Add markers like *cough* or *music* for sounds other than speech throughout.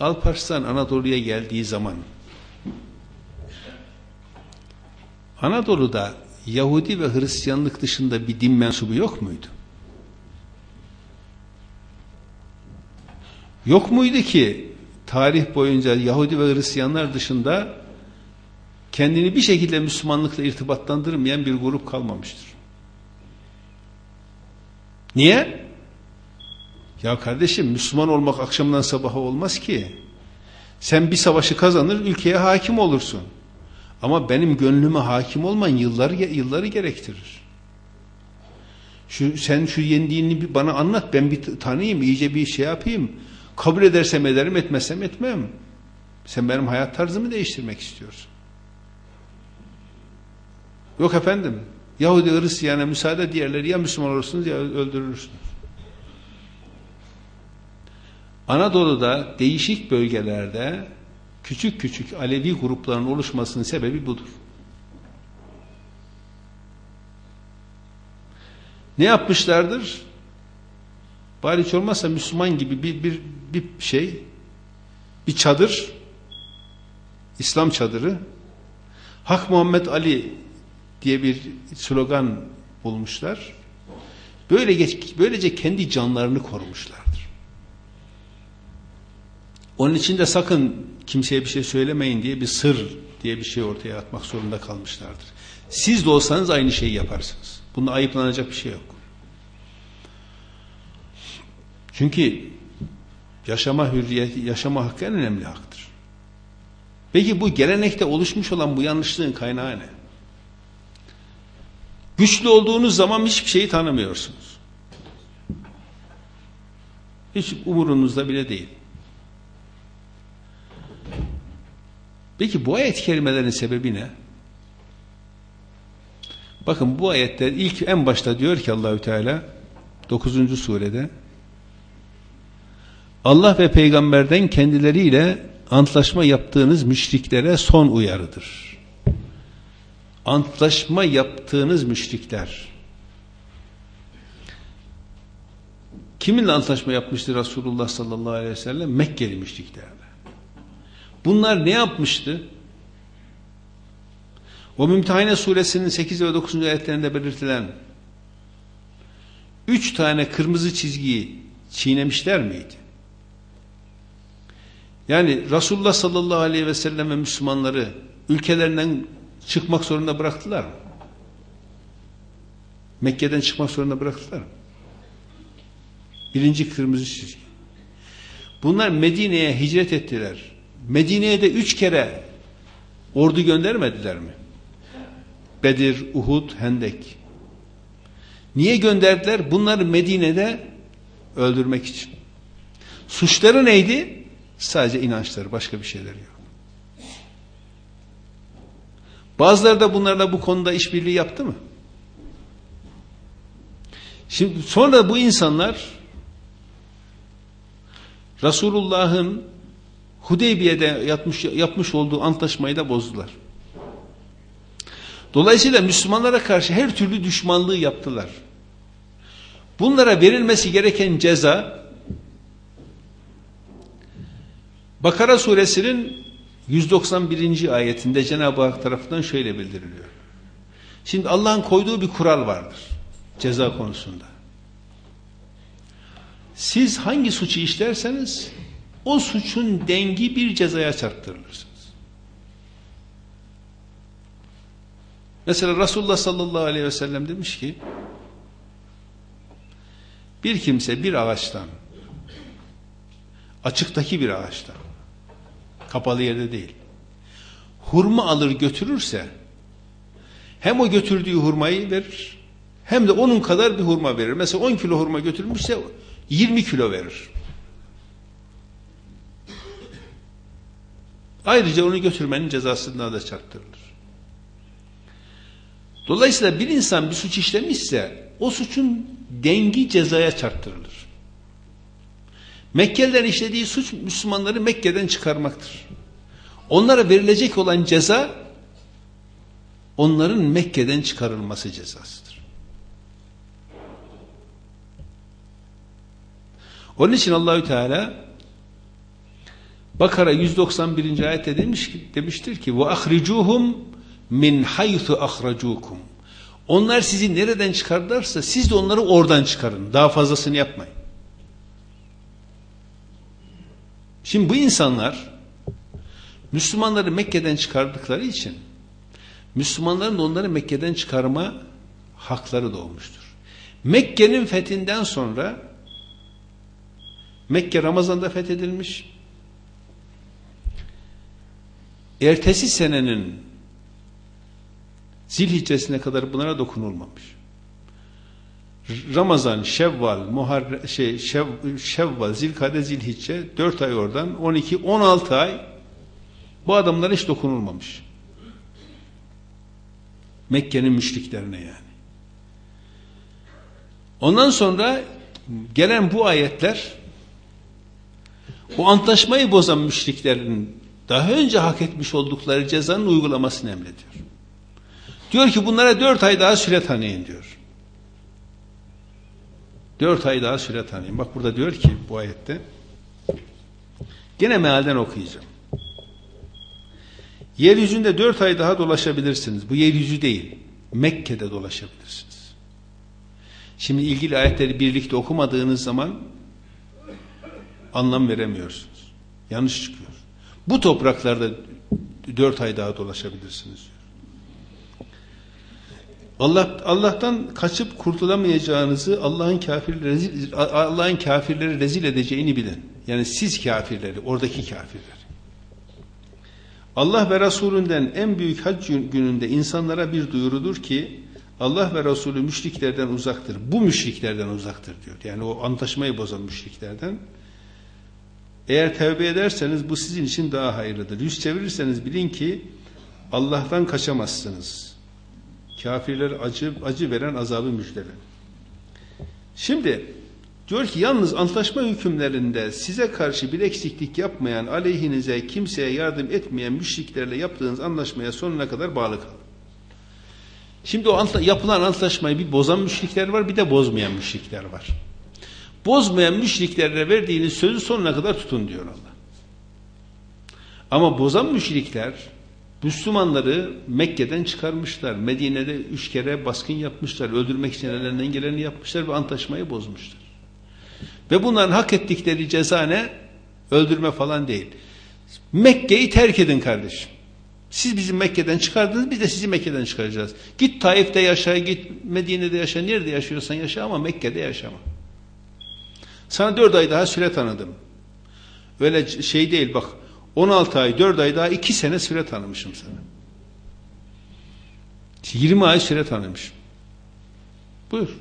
Alparslan Anadolu'ya geldiği zaman Anadolu'da Yahudi ve Hristiyanlık dışında bir din mensubu yok muydu? Yok muydu ki tarih boyunca Yahudi ve Hristiyanlar dışında kendini bir şekilde Müslümanlıkla irtibatlandırmayan bir grup kalmamıştır. Niye? Ya kardeşim Müslüman olmak akşamdan sabaha olmaz ki. Sen bir savaşı kazanır ülkeye hakim olursun. Ama benim gönlüme hakim olman yılları, yılları gerektirir. Şu, sen şu yendiğini bir bana anlat ben bir tanıyayım iyice bir şey yapayım. Kabul edersem ederim etmezsem etmem. Sen benim hayat tarzımı değiştirmek istiyorsun. Yok efendim. Yahudi Hristiyana müsaade diğerleri ya Müslüman olursunuz ya öldürülürsünüz. Anadolu'da değişik bölgelerde küçük küçük Alevi grupların oluşmasının sebebi budur. Ne yapmışlardır? Bari hiç olmazsa Müslüman gibi bir, bir, bir şey, bir çadır, İslam çadırı, Hak Muhammed Ali diye bir slogan bulmuşlar. Böyle geç, böylece kendi canlarını korumuşlardır. Onun için de sakın kimseye bir şey söylemeyin diye bir sır diye bir şey ortaya atmak zorunda kalmışlardır. Siz de olsanız aynı şeyi yaparsınız. Bunda ayıplanacak bir şey yok. Çünkü yaşama hürriyet, yaşama hakkı en önemli haktır. Peki bu gelenekte oluşmuş olan bu yanlışlığın kaynağı ne? Güçlü olduğunuz zaman hiçbir şeyi tanımıyorsunuz. Hiç umurunuzda bile değil. Peki bu ayet kelimelerin sebebi ne? Bakın bu ayette ilk en başta diyor ki Allahü Teala 9. surede Allah ve peygamberden kendileriyle antlaşma yaptığınız müşriklere son uyarıdır. Antlaşma yaptığınız müşrikler kiminle antlaşma yapmıştı Resulullah sallallahu aleyhi ve sellem? Mekkeli müşriklerle. Bunlar ne yapmıştı? O Mümtehane suresinin 8 ve 9. ayetlerinde belirtilen üç tane kırmızı çizgiyi çiğnemişler miydi? Yani Resulullah sallallahu aleyhi ve sellem ve Müslümanları ülkelerinden çıkmak zorunda bıraktılar mı? Mekke'den çıkmak zorunda bıraktılar mı? Birinci kırmızı çizgi. Bunlar Medine'ye hicret ettiler. Medine'ye de üç kere ordu göndermediler mi? Bedir, Uhud, Hendek. Niye gönderdiler? Bunları Medine'de öldürmek için. Suçları neydi? Sadece inançları, başka bir şeyler yok. Bazıları da bunlarla bu konuda işbirliği yaptı mı? Şimdi sonra bu insanlar Resulullah'ın Hudeybiye'de yapmış, yapmış olduğu antlaşmayı da bozdular. Dolayısıyla Müslümanlara karşı her türlü düşmanlığı yaptılar. Bunlara verilmesi gereken ceza Bakara suresinin 191. ayetinde Cenab-ı Hak tarafından şöyle bildiriliyor. Şimdi Allah'ın koyduğu bir kural vardır ceza konusunda. Siz hangi suçu işlerseniz o suçun dengi bir cezaya çarptırılırsınız. Mesela Resulullah sallallahu aleyhi ve sellem demiş ki bir kimse bir ağaçtan açıktaki bir ağaçtan kapalı yerde değil hurma alır götürürse hem o götürdüğü hurmayı verir hem de onun kadar bir hurma verir. Mesela 10 kilo hurma götürmüşse 20 kilo verir. Ayrıca onu götürmenin cezasından da çarptırılır. Dolayısıyla bir insan bir suç işlemişse o suçun dengi cezaya çarptırılır. Mekkeliler işlediği suç Müslümanları Mekke'den çıkarmaktır. Onlara verilecek olan ceza onların Mekke'den çıkarılması cezasıdır. Onun için Allahü Teala Bakara 191. ayette demiş ki, demiştir ki ahricuhum min haythu ahracukum. Onlar sizi nereden çıkardılarsa siz de onları oradan çıkarın. Daha fazlasını yapmayın. Şimdi bu insanlar Müslümanları Mekke'den çıkardıkları için Müslümanların da onları Mekke'den çıkarma hakları doğmuştur. Mekke'nin fethinden sonra Mekke Ramazan'da fethedilmiş. Ertesi senenin Zilhiccesine kadar bunlara dokunulmamış. Ramazan, Şevval, Muharre, şey, Şev, Şevval, Zilkade, Zilhicce 4 ay oradan 12 16 ay bu adamlara hiç dokunulmamış. Mekke'nin müşriklerine yani. Ondan sonra gelen bu ayetler o antlaşmayı bozan müşriklerin daha önce hak etmiş oldukları cezanın uygulamasını emrediyor. Diyor ki bunlara dört ay daha süre tanıyın diyor. Dört ay daha süre tanıyın. Bak burada diyor ki bu ayette gene mealden okuyacağım. Yeryüzünde dört ay daha dolaşabilirsiniz. Bu yeryüzü değil. Mekke'de dolaşabilirsiniz. Şimdi ilgili ayetleri birlikte okumadığınız zaman anlam veremiyorsunuz. Yanlış çıkıyor. Bu topraklarda dört ay daha dolaşabilirsiniz. Allah Allah'tan kaçıp kurtulamayacağınızı Allah'ın kafirleri Allah'ın kafirleri rezil edeceğini bilin. Yani siz kafirleri, oradaki kafirler. Allah ve Resulünden en büyük hac gününde insanlara bir duyurudur ki Allah ve Resulü müşriklerden uzaktır. Bu müşriklerden uzaktır diyor. Yani o antlaşmayı bozan müşriklerden. Eğer tevbe ederseniz bu sizin için daha hayırlıdır. Yüz çevirirseniz bilin ki Allah'tan kaçamazsınız. Kafirler acı, acı veren azabı müjdelen. Şimdi diyor ki yalnız antlaşma hükümlerinde size karşı bir eksiklik yapmayan, aleyhinize kimseye yardım etmeyen müşriklerle yaptığınız anlaşmaya sonuna kadar bağlı kalın. Şimdi o antla, yapılan antlaşmayı bir bozan müşrikler var bir de bozmayan müşrikler var. Bozmayan müşriklere verdiğiniz sözü sonuna kadar tutun diyor Allah. Ama bozan müşrikler Müslümanları Mekke'den çıkarmışlar. Medine'de üç kere baskın yapmışlar. Öldürmek için ellerinden geleni yapmışlar ve antlaşmayı bozmuşlar. Ve bunların hak ettikleri ceza ne? Öldürme falan değil. Mekke'yi terk edin kardeşim. Siz bizi Mekke'den çıkardınız, biz de sizi Mekke'den çıkaracağız. Git Taif'te yaşa, git Medine'de yaşa, nerede yaşıyorsan yaşa ama Mekke'de yaşama. Sana dört ay daha süre tanıdım. Öyle şey değil bak, 16 ay, 4 ay daha 2 sene süre tanımışım sana. 20 ay süre tanımışım. Buyur,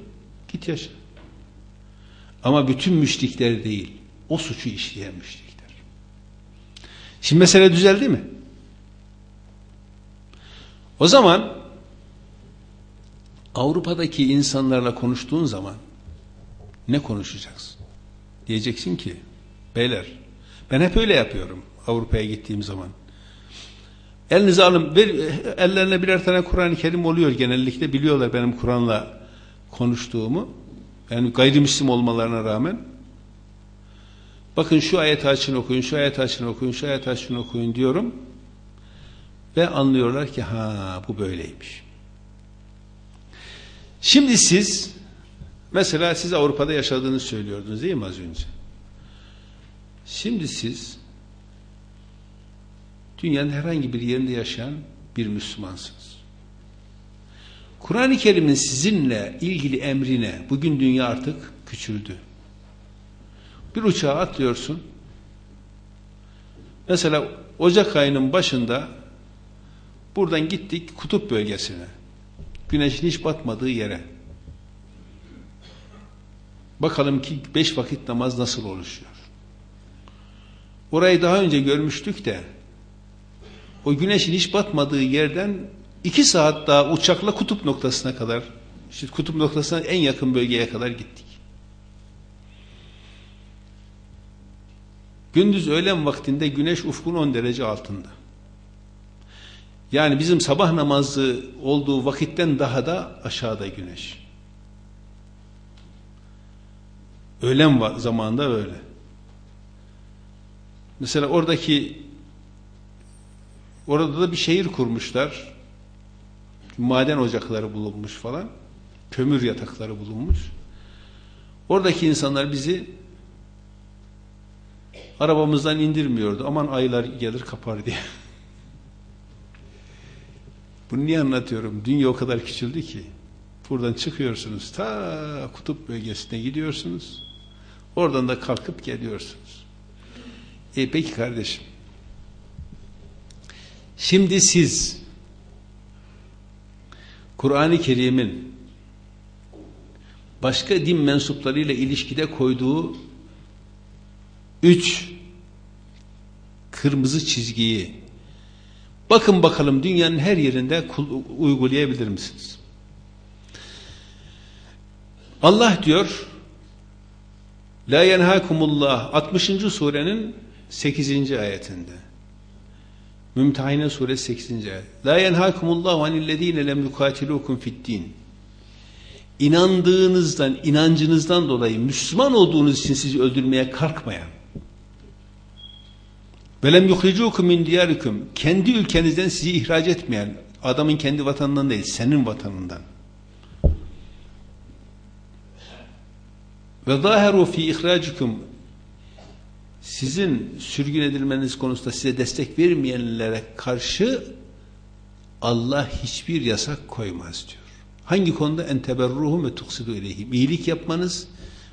git yaşa. Ama bütün müşrikler değil, o suçu işleyen müşrikler. Şimdi mesele düzeldi mi? O zaman Avrupa'daki insanlarla konuştuğun zaman ne konuşacaksın? Diyeceksin ki beyler ben hep öyle yapıyorum Avrupa'ya gittiğim zaman. Elinize alın, ver, ellerine birer tane Kur'an-ı Kerim oluyor genellikle. Biliyorlar benim Kur'an'la konuştuğumu. Yani gayrimüslim olmalarına rağmen. Bakın şu ayet açın okuyun, şu ayet açın okuyun, şu ayet açın okuyun diyorum. Ve anlıyorlar ki ha bu böyleymiş. Şimdi siz mesela siz Avrupa'da yaşadığını söylüyordunuz değil mi az önce? Şimdi siz dünyanın herhangi bir yerinde yaşayan bir Müslümansınız. Kur'an-ı Kerim'in sizinle ilgili emrine bugün dünya artık küçüldü. Bir uçağa atlıyorsun. Mesela Ocak ayının başında buradan gittik kutup bölgesine. Güneşin hiç batmadığı yere. Bakalım ki beş vakit namaz nasıl oluşuyor. Orayı daha önce görmüştük de o güneşin hiç batmadığı yerden iki saat daha uçakla kutup noktasına kadar işte kutup noktasına en yakın bölgeye kadar gittik. Gündüz öğlen vaktinde güneş ufkun 10 derece altında. Yani bizim sabah namazı olduğu vakitten daha da aşağıda güneş. Öğlen zamanında öyle. Mesela oradaki orada da bir şehir kurmuşlar. Maden ocakları bulunmuş falan. Kömür yatakları bulunmuş. Oradaki insanlar bizi arabamızdan indirmiyordu. Aman aylar gelir kapar diye. *laughs* Bunu niye anlatıyorum? Dünya o kadar küçüldü ki. Buradan çıkıyorsunuz. Ta kutup bölgesine gidiyorsunuz. Oradan da kalkıp geliyorsunuz. E peki kardeşim. Şimdi siz Kur'an-ı Kerim'in başka din mensuplarıyla ilişkide koyduğu üç kırmızı çizgiyi bakın bakalım dünyanın her yerinde uygulayabilir misiniz? Allah diyor La yenhakumullah 60. surenin 8. ayetinde. Mümtehine suresi 8. ayet. La yenhakumullahu anillezine lem yukatilukum fiddin. İnandığınızdan, inancınızdan dolayı Müslüman olduğunuz için sizi öldürmeye kalkmayan velem yuhricukum min diyarikum kendi ülkenizden sizi ihraç etmeyen adamın kendi vatanından değil, senin vatanından. Ve zaheru fi ihracikum sizin sürgün edilmeniz konusunda size destek vermeyenlere karşı Allah hiçbir yasak koymaz diyor. Hangi konuda enteberruhum ve tuksidu ileyhim. İyilik yapmanız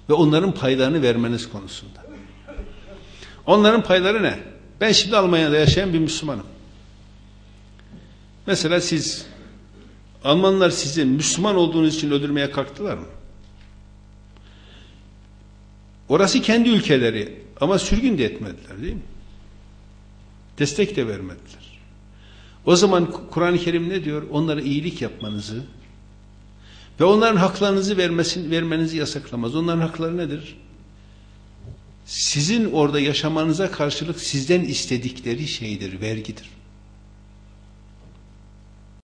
ve onların paylarını vermeniz konusunda. Onların payları ne? Ben şimdi Almanya'da yaşayan bir Müslümanım. Mesela siz Almanlar sizi Müslüman olduğunuz için öldürmeye kalktılar mı? Orası kendi ülkeleri ama sürgün de etmediler değil mi? Destek de vermediler. O zaman Kur'an-ı Kerim ne diyor? Onlara iyilik yapmanızı ve onların haklarınızı vermesin, vermenizi yasaklamaz. Onların hakları nedir? Sizin orada yaşamanıza karşılık sizden istedikleri şeydir, vergidir.